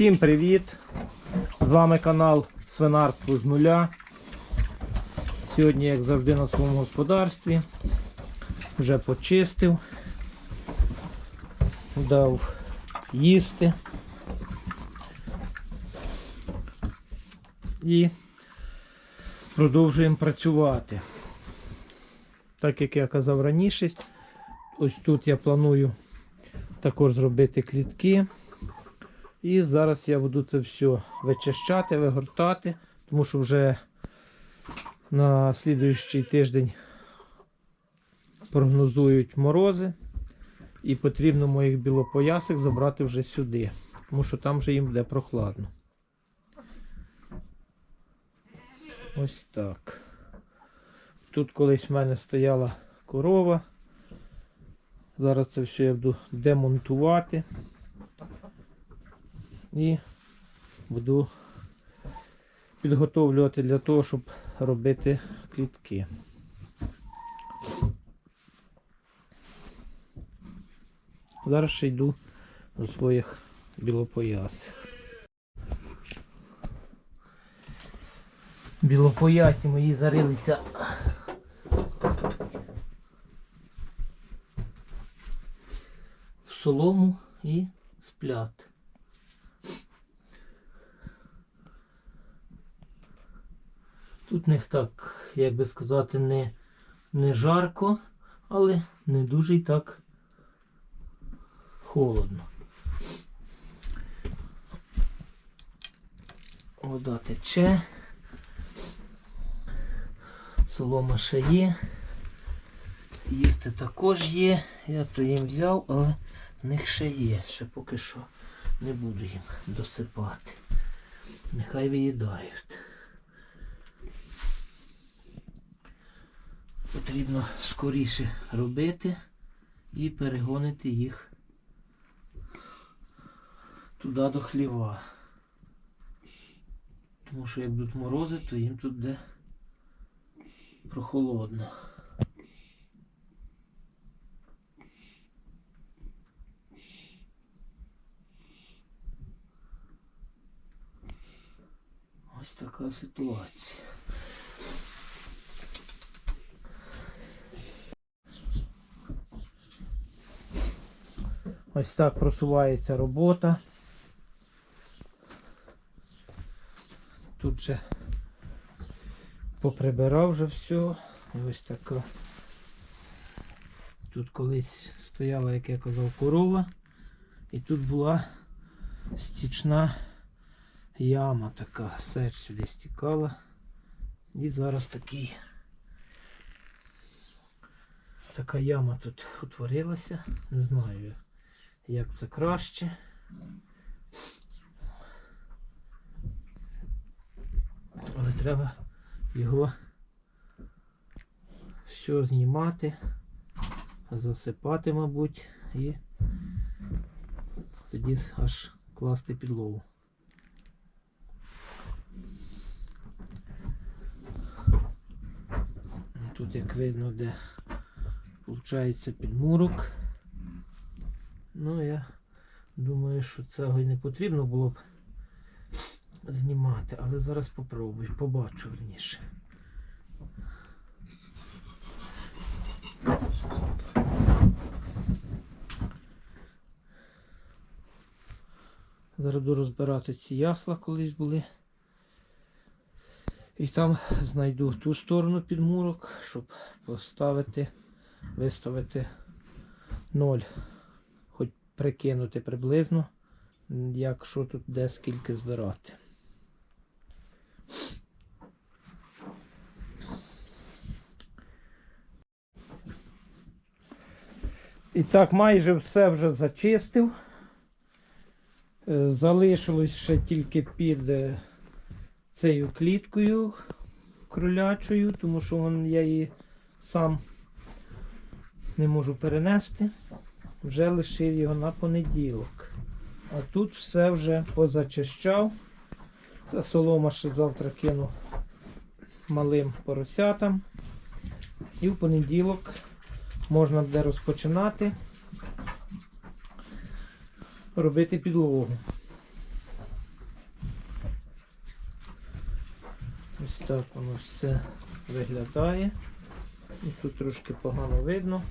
Всім привіт! З вами канал Свинарство з нуля. Сьогодні, як завжди, на своєму господарстві. Вже почистив, дав їсти. І продовжуємо працювати. Так як я казав раніше, ось тут я планую також зробити клітки. І зараз я буду це все вичищати, вигортати, тому що вже на слідуючий тиждень прогнозують морози. І потрібно моїх білопоясик забрати вже сюди, тому що там вже їм буде прохладно. Ось так. Тут колись в мене стояла корова. Зараз це все я буду демонтувати і буду підготовлювати для того, щоб робити клітки. Зараз ще йду до своїх білопоясих. Білопоясі мої зарилися в солому і сплять. Тут в них так, як би сказати, не, не жарко, але не дуже і так холодно. Вода тече. Солома ще є. Їсти також є. Я то їм взяв, але в них ще є. Ще поки що не буду їм досипати. Нехай виїдають. Потрібно скоріше робити і перегонити їх туди до хліва. Тому що як будуть морози, то їм тут буде прохолодно. Ось така ситуація. Ось так просувається робота. Тут же поприбирав вже все. І ось така. Тут колись стояла, як я казав, корова. І тут була стічна яма така. Сеч сюди стікала. І зараз такий. Така яма тут утворилася. Не знаю як це краще. Але треба його все знімати, засипати, мабуть, і тоді аж класти підлогу. Тут, як видно, де виходить підмурок. Ну, я думаю, що цього і не потрібно було б знімати, але зараз попробую, побачу верніше. Зараз буду розбирати ці ясла колись були. І там знайду ту сторону підмурок, щоб поставити, виставити ноль прикинути приблизно, якщо тут де скільки збирати. І так, майже все вже зачистив. Е, Залишилось ще тільки під е, цією кліткою кролячою, тому що я її сам не можу перенести вже лишив його на понеділок. А тут все вже позачищав. Це солома ще завтра кину малим поросятам. І в понеділок можна буде розпочинати робити підлогу. Ось так воно все виглядає. І тут трошки погано видно.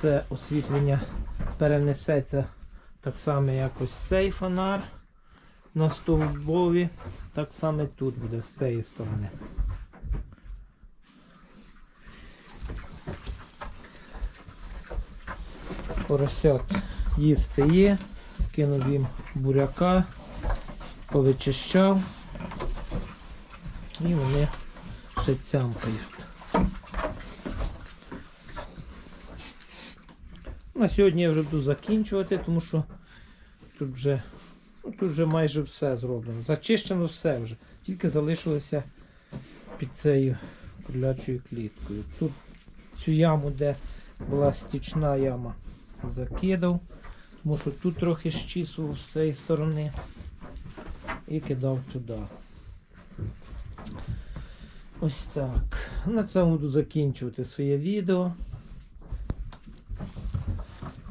Це освітлення перенесеться так само, як ось цей фонар на стовбові. Так само тут буде з цієї сторони. Поросят їсти є, кинув їм буряка, повичищав і вони ще цямкають. На сьогодні я вже буду закінчувати, тому що тут вже, ну, тут вже майже все зроблено. Зачищено все вже. Тільки залишилося під цією кролячою кліткою. Тут цю яму, де була стічна яма, закидав, тому що тут трохи щісував з цієї сторони і кидав туди. Ось так. На цьому буду закінчувати своє відео.